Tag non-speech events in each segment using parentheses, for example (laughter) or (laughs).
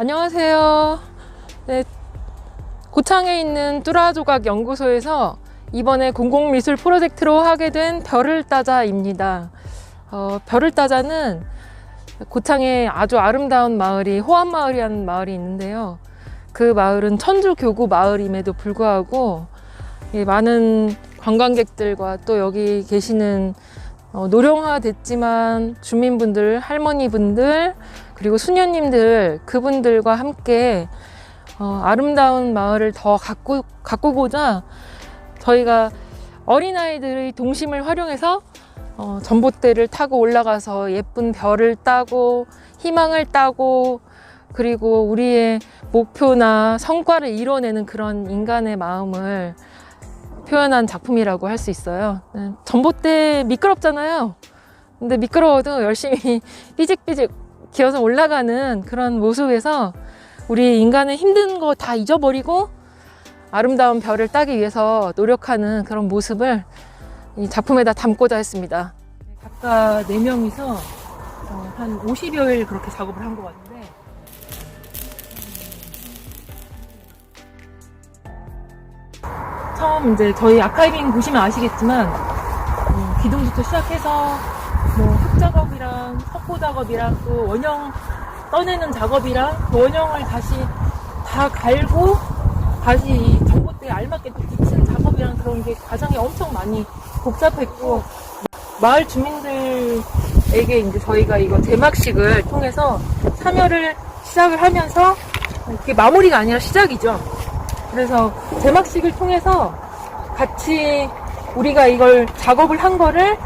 안녕하세요. 네, 고창에 있는 뚜라조각 연구소에서 이번에 공공미술 프로젝트로 하게 된 별을 따자입니다. 어, 별을 따자는 고창에 아주 아름다운 마을이 호암마을이라는 마을이 있는데요. 그 마을은 천주교구 마을임에도 불구하고 예, 많은 관광객들과 또 여기 계시는 어, 노령화됐지만 주민분들, 할머니분들, 그리고 수녀님들, 그분들과 함께 어, 아름다운 마을을 더 가꾸, 가꾸고자 저희가 어린아이들의 동심을 활용해서 어, 전봇대를 타고 올라가서 예쁜 별을 따고 희망을 따고 그리고 우리의 목표나 성과를 이뤄내는 그런 인간의 마음을 표현한 작품이라고 할 수 있어요. 네, 전봇대 미끄럽잖아요. 근데 미끄러워도 열심히 (laughs) 삐직삐직 기어서 올라가는 그런 모습에서 우리 인간의 힘든 거 다 잊어버리고 아름다운 별을 따기 위해서 노력하는 그런 모습을 이 작품에다 담고자 했습니다. 각각 네명이서 한 50여일 그렇게 작업을 한 것 같은데 처음 이제 저희 아카이빙 보시면 아시겠지만 어, 기둥부터 시작해서 뭐 흙 작업이랑 석고 작업이랑 또 원형 떠내는 작업이랑 그 원형을 다시 다 갈고 다시 이 전봇대에 알맞게 또 붙이는 작업이랑 그런 게 과정이 엄청 많이 복잡했고 마을 주민들에게 이제 저희가 이거 제막식을 통해서 참여를 시작을 하면서 이게 마무리가 아니라 시작이죠. 그래서 제막식을 통해서 같이 우리가 이걸 작업을 한 거를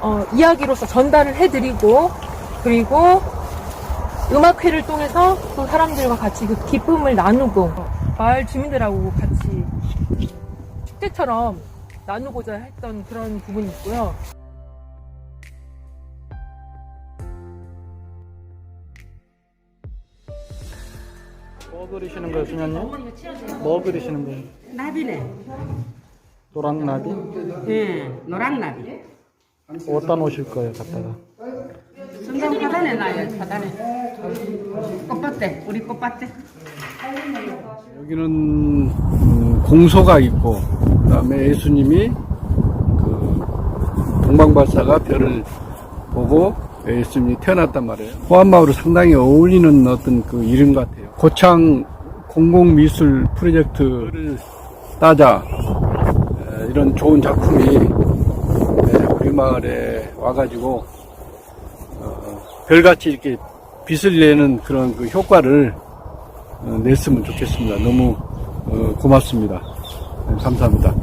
어, 이야기로서 전달을 해드리고 그리고 음악회를 통해서 또 사람들과 같이 그 기쁨을 나누고 마을 주민들하고 같이 축제처럼 나누고자 했던 그런 부분이 있고요. 뭐 그리시는 거예요, 수녀님? 뭐 그리시는 거예요? 나비네. 노랑나비? 예, 노랑 나비. 어디다 놓으실 거예요, 갖다가? 성당 파단에 놔요, 파단에. 꽃밭대, 우리 꽃밭대. 여기는 음, 공소가 있고, 그다음에 예수님이 그 동방발사가 별을 보고 예수님이 태어났단 말이에요. 호암마을로 상당히 어울리는 어떤 그 이름 같아요. 고창 공공미술 프로젝트를 따자 에, 이런 좋은 작품이 에, 우리 마을에 와가지고 어, 별같이 이렇게 빛을 내는 그런 그 효과를 어, 냈으면 좋겠습니다. 너무 어, 고맙습니다. 네, 감사합니다.